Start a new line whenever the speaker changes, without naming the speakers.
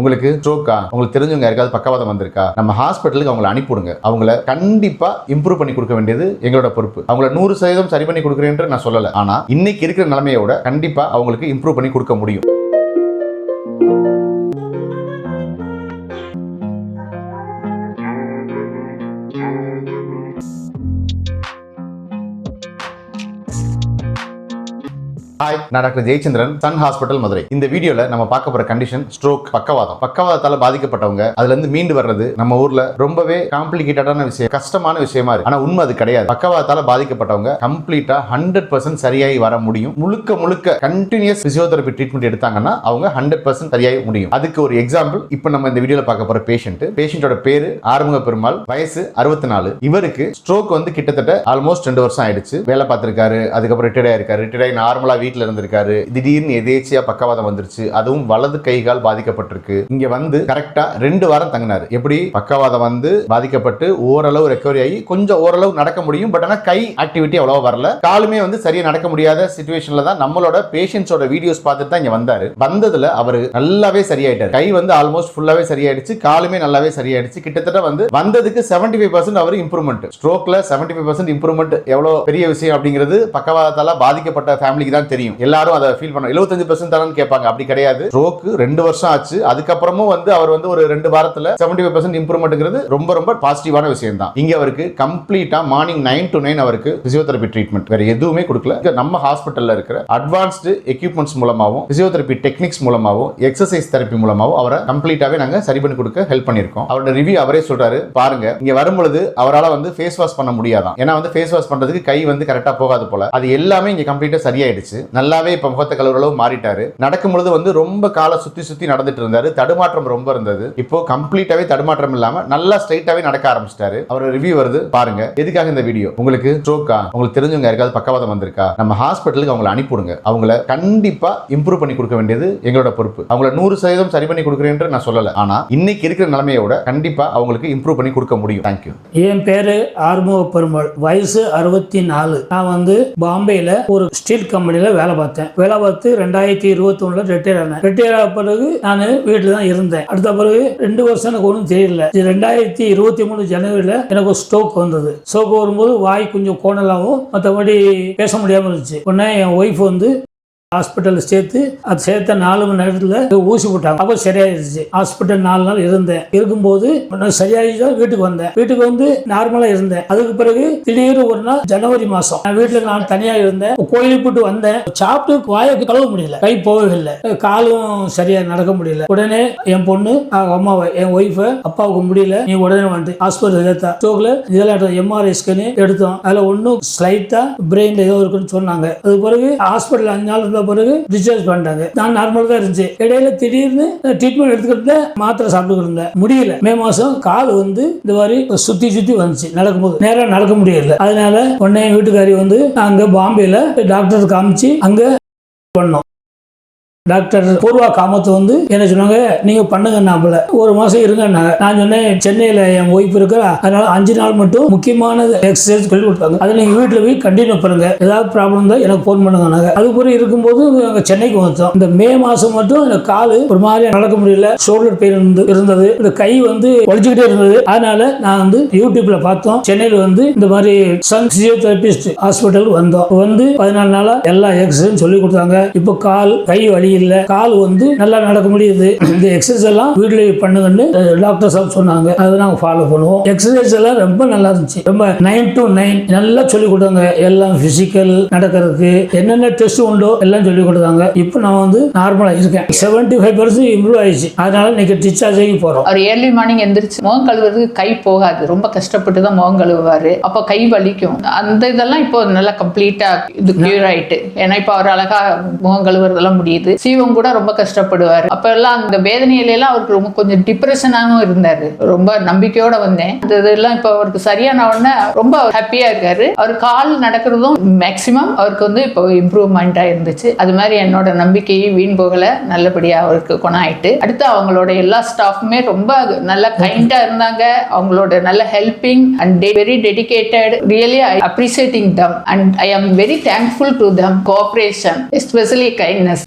உங்களுக்கு ஸ்ட்ரோக்கா உங்களுக்கு தெரிஞ்சவங்க யாருக்காவது பக்கவாதம் வந்திருக்கா நம்ம ஹாஸ்பிட்டலுக்கு அவங்களை அனுப்பிவிடுங்க. அவங்கள கண்டிப்பா இம்ப்ரூவ் பண்ணி கொடுக்க வேண்டியது எங்களோட பொறுப்பு. அவங்கள நூறு சதவீதம் சரி பண்ணி கொடுக்குறேன் நான் சொல்லல. ஆனா இன்னைக்கு இருக்கிற நிலைமையோட கண்டிப்பா அவங்களுக்கு இம்ப்ரூவ் பண்ணி கொடுக்க முடியும். ஹாய் நான் doctor Jayachandran Sun hospital Madurai. இந்த வீடியோல நம்ம பார்க்க போற கண்டிஷன் ஸ்ட்ரோக் பக்கவாதம். பக்கவாதத்தால பாதிக்கப்பட்டவங்க அதுல இருந்து மீண்டு வர்றது நம்ம ஊர்ல ரொம்பவே காம்ப்ளிகேட்டடான விஷயம் கஷ்டமான விஷயமா இருக்கு. ஆனா உண்மை அது கிடையாது. பக்கவாதத்தால பாதிக்கப்பட்டவங்க கம்ப்ளீட்டா ஹண்ட்ரட் பர்சன்ட் சரியாகி வர முடியும். முழுக்க முழுக்க கண்டினியூஸ் பிசியோதெரபி ட்ரீட்மெண்ட் எடுத்தாங்கன்னா அவங்க ஹண்ட்ரட் பர்சன்ட் சரியாகி முடியும். அதுக்கு ஒரு எக்ஸாம்பிள் இப்போ நம்ம இந்த வீடியோல பார்க்க போற பேஷண்ட் பேஷண்டோட பேரு ஆறுமுக பெருமாள் வயசு அறுபத்தி நாலு இவருக்கு ஸ்ட்ரோக் வந்து கிட்டத்தட்ட ஆல்மோஸ்ட் ரெண்டு வருஷம் ஆயிடுச்சு. வேலை பார்த்திருக்காரு அதுக்கப்புறம் ரிட்டையர் ஆயிருக்காரு. ரிட்டையர் ஆகி நார்மலா வீட்ல இருந்திருக்காரு. திடீர்னு எதேச்சியா பக்கவாதம் வந்துருச்சு. அதுவும் வலது கை கால் பாதிக்கப்பட்டிருக்கு. இங்க வந்து கரெக்டா ரெண்டு வாரம் தங்கினாரு. எப்படி? பக்கவாதம் வந்து பாதிக்கப்பட்டு ஓரளவு ரெக்கவரி ஆகி கொஞ்சம் ஓரளவு நடக்க முடியும். பட் ஆனா கை ஆக்டிவிட்டி அவ்வளவா வரல. காலுமே வந்து சரியா நடக்க முடியாத சுச்சுவேஷன்ல தான் நம்மளோட பேஷண்ட்ஸோட வீடியோஸ் பார்த்துட்டு தான் இங்க வந்தாரு. வந்ததுல அவர் நல்லாவே சரியாயிட்டாரு. கை வந்து ஆல்மோஸ்ட் ஃபுல்லாவே சரியாயிடுச்சு. காலுமே நல்லாவே சரியாயிடுச்சு. கிட்டத்தட்ட வந்து வந்ததுக்கு 75% ஃபைவ் பர்சன்ட் அவர் இம்ப்ரூவ்மெண்ட் ஸ்ட்ரோக்ல 75% ஃபைவ் பர்சன்ட் இம்ப்ரூவ்மெண்ட் எவ்வளவு பெரிய விஷயம் அப்படிங்கிறது பக்கவாதத்தால பாதிக்கப்பட்ட ஃபேமிலிக்கு தான் தெரியும். எல்லாரும் அதை ஃபீல் பண்ண 75% தானு கேட்பாங்க. அப்படி கிடையாது. ரோக்கு ரெண்டு வருஷம் ஆச்சு. அதுக்கப்புறமும் வந்து அவர் வந்து ஒரு ரெண்டு வாரத்துல 75% ஃபைவ் பர்சன்ட் இம்ப்ரூவ்மெண்ட்ங்கிறது ரொம்ப ரொம்ப பாசிட்டிவான விஷயம் தான் இங்க அவருக்கு கம்ப்ளீட்டா மார்னிங் நைன் டு நைன் அவருக்கு பிசியோதெரபி ட்ரீட்மெண்ட் வேற எதுவுமே கொடுக்கல. நம்ம ஹாஸ்பிட்டல்ல இருக்கிற அட்வான்ஸ்டு எக்யூப்மெண்ட்ஸ் மூலமாகவும் பிசியோதெரபி டெக்னிக்ஸ் மூலமாகவும் எக்ஸசைஸ் தெரப்பி மூலமாகவும் அவரை கம்ப்ளீட்டாவே நாங்க சரி பண்ணி கொடுக்க ஹெல்ப் பண்ணியிருக்கோம். அவரோட ரிவ்யூ அவரே சொல்றாரு. பாருங்க இங்க வரும்பொழுது அவரால் வந்து ஃபேஸ் வாஷ் பண்ண முடியாதான். ஏன்னா வந்து ஃபேஸ் வாஷ் பண்றதுக்கு கை வந்து கரெக்டாக போகாது போல. அது எல்லாமே இங்க கம்ப்ளீட்டா சரியாயிடுச்சு. நல்லாவே இப்ப முகத்தை கழுவுறளவு மாறிட்டாரு. நடக்கும் பொழுது வந்து ரொம்ப காலை சுத்தி சுத்தி நடந்துட்டு இருந்தாரு. தடுமாற்றம் ரொம்ப இருந்தது. இப்போ கம்ப்ளீட்டாவே தடுமாற்றம் இல்லாம நல்லா ஸ்ட்ரைட்டாவே நடக்க ஆரம்பிச்சிட்டாரு. அவரோட ரிவ்யூ வருது. பாருங்க. எதுக்காக இந்த வீடியோ உங்களுக்கு ஸ்ட்ரோக்கா உங்களுக்கு தெரிஞ்சவங்க யாருக்காவது பக்கவாதம் வந்திருக்கா? நம்ம ஹாஸ்பிட்டலுக்கு அவங்களை அனுப்பிவிடுங்க. அவங்கள கண்டிப்பா இம்ப்ரூவ் பண்ணி கொடுக்க வேண்டியது எங்களோட பொறுப்பு. அவங்கள நூறு சதவீதம் சரி பண்ணி கொடுக்குறேன் நான் சொல்லல. ஆனா இன்னைக்கு இருக்கிற நிலைமையோட கண்டிப்பா அவங்களுக்கு இம்ப்ரூவ் பண்ணி கொடுக்க முடியும். தேங்க்யூ
என் பேரு ஆர்முக பெருமாள் வயசு அறுபத்தி நாலு. நான் வந்து பாம்பேல ஒரு ஸ்டீல் வேலை பார்த்தேன். வேலை பார்த்து ரெண்டாயிரத்தி இருபத்தி ஒண்ணுல ரிட்டையர் ஆனேன். ரிட்டையர் ஆன பிறகு நான் வீட்டில் தான் இருந்தேன். அடுத்த பிறகு ரெண்டு வருஷம் எனக்கு ஒன்றும் தெரியல. இது ரெண்டாயிரத்தி இருபத்தி மூணு ஜனவரியில் எனக்கு ஒரு ஸ்ட்ரோக் வந்தது. ஸ்ட்ரோக் வரும்போது வாய் கொஞ்சம் கோணலாகவும் மற்றபடி பேச முடியாமல் இருந்துச்சு. உடனே என் ஒய்ஃப் வந்து ஹாஸ்பிட்டலில் சேர்த்து அது சேர்த்த நாலு மணி நேரத்தில் ஊசி போட்டாங்க. அப்போ சரியாயிருச்சு. ஹாஸ்பிட்டல் நாலு நாள் இருந்தேன். இருக்கும்போது நான் சரியாயிடுச்சு வீட்டுக்கு வந்தேன். வீட்டுக்கு வந்து நார்மலாக இருந்தேன். அதுக்கு பிறகு திடீர்னு ஒரு நாள் ஜனவரி மாதம் நான் வீட்டில் நான் தனியாக இருந்தேன். கோயிலுக்கு போட்டு வந்தேன். சாப்பிட்டு வாயை கழுவ முடியல. கை போகவே இல்லை காலும் சரியாக நடக்க முடியல. உடனே என் பொண்ணு அம்மாவை என் ஒய்ஃபை அப்பாவுக்கு முடியல. நீ உடனே வந்து ஹாஸ்பிட்டல் சேர்த்தா. ஸ்டோக்ல இதெல்லாம் எம்ஆர்ஐ ஸ்கேனு எடுத்தோம். அதில் ஒன்றும் ஸ்லைட்டாக பிரெயினில் ஏதோ இருக்குன்னு சொன்னாங்க. அதுக்கு பிறகு ஹாஸ்பிட்டல் அஞ்சு நாள் இருந்த பிறகு டிஸ்சார்ஜ் பண்ணிட்டாங்க. நான் நார்மல் தான் இருந்துச்சு. இடையில திடீர்னு ட்ரீட்மெண்ட் எடுத்துக்கிட்டு மாத்திரை சாப்பிட்டுக்கிட்டு இருந்தேன். முடியல. மே மாசம் கால் வந்து இந்த மாதிரி சுத்தி சுத்தி வந்துச்சு. நடக்கும்போது. நேரம் நடக்க முடியல. அதனால உடனே வீட்டுக்காரி வந்து அங்க பாம்பேல டாக்டர் காமிச்சு அங்க பண்ணோம். டாக்டர் பூர்வா காமத்து வந்து என்ன சொன்னாங்க நீங்க பண்ணுங்க நாப்பல ஒரு மாசம் இருங்கன்னாங்க நான் சொன்னேன் சென்னையில என் ஒய்ஃப் இருக்கிறா அதனால அஞ்சு நாள் மட்டும் முக்கியமான எக்ஸசைஸ் சொல்லி கொடுத்தாங்க அதை நீங்க வீட்டுல போய் கண்டினியூ பண்ணுங்க. ஏதாவது ப்ராப்ளம் தான் எனக்கு ஃபோன் பண்ணுங்கன்னாங்க அது பிறகு இருக்கும்போது நாங்க சென்னைக்கு வந்தோம். இந்த மே மாசம் மட்டும் இந்த காலு ஒரு மாதிரி நடக்க முடியல. ஷோல்டர் பெயின் இருந்து இருந்தது. இந்த கை வந்து ஒழிச்சுக்கிட்டே இருந்தது. அதனால நான் வந்து யூடியூப்ல பார்த்தோம். சென்னையில வந்து இந்த மாதிரி சன் பிசியோதெரபிஸ்ட் ஹாஸ்பிட்டல் வந்தோம். வந்து பதினாலு நாளா எல்லா எக்ஸசைஸும் சொல்லி கொடுத்தாங்க. இப்போ கால் கை வலி இல்லை கால் வந்து நல்லா நடக்க முடியுது. இந்த எக்ஸசைஸ் எல்லாம் வீட்ல பண்ணுங்கன்னு டாக்டர் சாப் சொன்னாங்க. அதை நாங்கள் ஃபாலோ பண்ணுவோம். எக்ஸசைஸ் எல்லாம் ரொம்ப நல்லா இருந்துச்சு. ரொம்ப நைன் டு நைன் நல்லா சொல்லி கொடுத்தாங்க. எல்லாம் பிசிக்கல் நடக்கிறதுக்கு என்னென்ன டெஸ்ட் உண்டோ எல்லாம் சொல்லி கொடுத்தாங்க. இப்போ நான் வந்து நார்மலாக இருக்கேன். செவன்டி ஃபைவ் பர்சன்ட் இம்ப்ரூவ் ஆயிடுச்சு. அதனால இன்னைக்கு டிஸ்சார்ஜ் ஆகி போகிறோம்
அவர் ஏர்லி மார்னிங் எந்திரிச்சு முகம் கழுவுறதுக்கு கை போகாது. ரொம்ப கஷ்டப்பட்டு தான் முகம் கழுவுவார். அப்போ கை வலிக்கும். அந்த இதெல்லாம் இப்போ நல்லா கம்ப்ளீட்டாக இது கியூர் ஆயிட்டு. ஏன்னா இப்போ அவர் அழகாக முகம் கழுவுறதெல்லாம் முடியுது. சீவம் கூட ரொம்ப கஷ்டப்படுவார். அப்ப எல்லாம் அந்த வேதனையில எல்லாம் அவருக்கு ரொம்ப கொஞ்சம் டிப்ரெஷனாகவும் இருந்தார். ரொம்ப நம்பிக்கையோட வந்தேன். அந்த இதெல்லாம் இப்போ அவருக்கு சரியான உடனே ரொம்ப ஹாப்பியா இருக்காரு. அவர் கால் நடக்கிறதும் மேக்சிமம் அவருக்கு வந்து இப்போ இம்ப்ரூவ்மெண்ட்டாக இருந்துச்சு. அது மாதிரி என்னோட நம்பிக்கையும் வீண் போகல. நல்லபடியாக அவருக்கு குணம் ஆயிட்டு அடுத்து அவங்களோட எல்லா ஸ்டாஃப்புமே ரொம்ப நல்ல கைண்டாக இருந்தாங்க. அவங்களோட நல்ல helping and very dedicated really I appreciating them and I am very thankful to them cooperation especially kindness